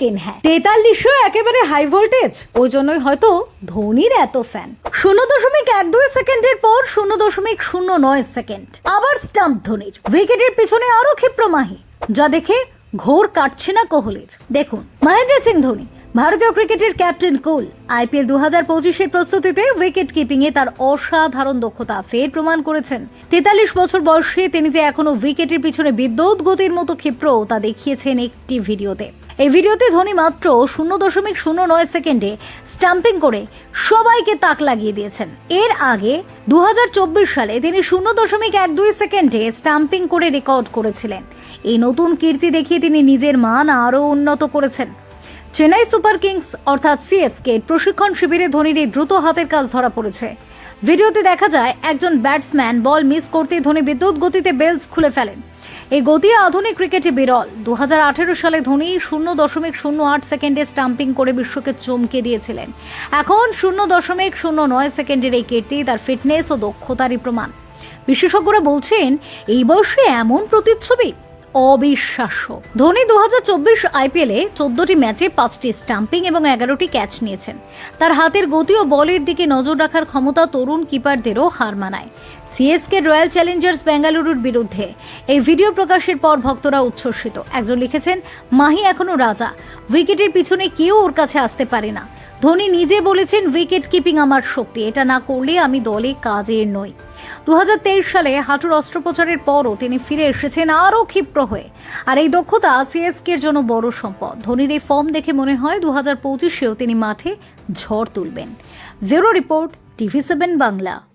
লেকিন হ্যাঁ। তেতাল্লিশও একেবারে হাই ভোল্টেজ ওই জন্যই হয়তো ধোনির এত ফ্যান শূন্য দশমিক এক দুই সেকেন্ডের পর শূন্য দশমিক শূন্য নয় সেকেন্ড। আবার স্টাম্প ধোনির। উইকেটের পেছনে আরও ক্ষিপ্রমাহি। যা দেখে ঘোর কাটছে না কোহলির। দেখুন, মহেন্দ্র সিং ধোনি ভারতীয় ক্রিকেটের ক্যাপ্টেন কুল। আইপিএল দু হাজার পঁচিশের প্রস্তুতিতে উইকেট কিপিং এ তার অসাধারণ দক্ষতা ফের প্রমাণ করেছেন। তেতাল্লিশ বছর বয়সে তিনি যে এখনও উইকেটের পিছনে বিদ্যুৎ গতির মতো ক্ষিপ্র, তা দেখিয়েছেন একটি ভিডিওতে। এই ভিডিওতে ধোনি মাত্র শূন্য দশমিক শূন্য নয় সেকেন্ডে স্টাম্পিং করে সবাইকে তাক লাগিয়ে দিয়েছেন। এর আগে দু হাজার চব্বিশ সালে তিনি শূন্য দশমিক এক দুই সেকেন্ডে স্টাম্পিং করে রেকর্ড করেছিলেন। এই নতুন কীর্তি দেখিয়ে তিনি নিজের মান আরও উন্নত করেছেন। চেন্নাই সুপার কিংস অর্থাৎ সিএসকে প্রশিক্ষণ শিবিরে ধোনির এই দ্রুত হাতের কাজ ধরা পড়েছে। ভিডিওতে দেখা যায়, একজন ব্যাটসম্যান বল মিস করতে ধোনি বিদ্যুৎ গতিতে বেলস খুলে ফেলেন। এই গতি আধুনিক ক্রিকেটে বিরল। দুহাজার আঠারো সালে ধোনি শূন্য দশমিক শূন্য আট সেকেন্ডে স্টাম্পিং করে বিশ্বকে চমকে দিয়েছিলেন। এখন শূন্য দশমিক শূন্য নয় সেকেন্ডের এই কীর্তি তার ফিটনেস ও দক্ষতারই প্রমাণ। বিশেষজ্ঞরা বলছেন, এই বয়সে এমন প্রতিচ্ছবি অবিশ্বাস্য। ধোনি দু হাজার চব্বিশ আইপিএলে চোদ্দটি ম্যাচে পাঁচটি স্টাম্পিং এবং এগারোটি ক্যাচ নিয়েছেন। তার হাতের গতি ও বলের দিকে নজর রাখার ক্ষমতা তরুণ কিপারদেরও হার মানায়। সিএসকে রয়্যাল চ্যালেঞ্জার্স বেঙ্গালুরুর বিরুদ্ধে। এই ভিডিও প্রকাশের পর ভক্তরা উচ্ছ্বসিত। একজন লিখেছেন, মাহি এখনও রাজা। উইকেটের পিছনে কেউ ওর কাছে আসতে পারে না। ধোনি নিজে বলেছেন উইকেট কিপিং আমার শক্তি। এটা না করলে আমি দলে কাজের নই। দু হাজার তেইশ সালে হাঁটুর অস্ত্রোপচারের পরও তিনি ফিরে এসেছেন আরও ক্ষিপ্র হয়ে। আর এই দক্ষতা সিএসকের জন্য বড় সম্পদ। ধোনির এই ফর্ম দেখে মনে হয় দু হাজার পঁচিশেও তিনি মাঠে ঝড় তুলবেন। Zero report, TV seven Bangla.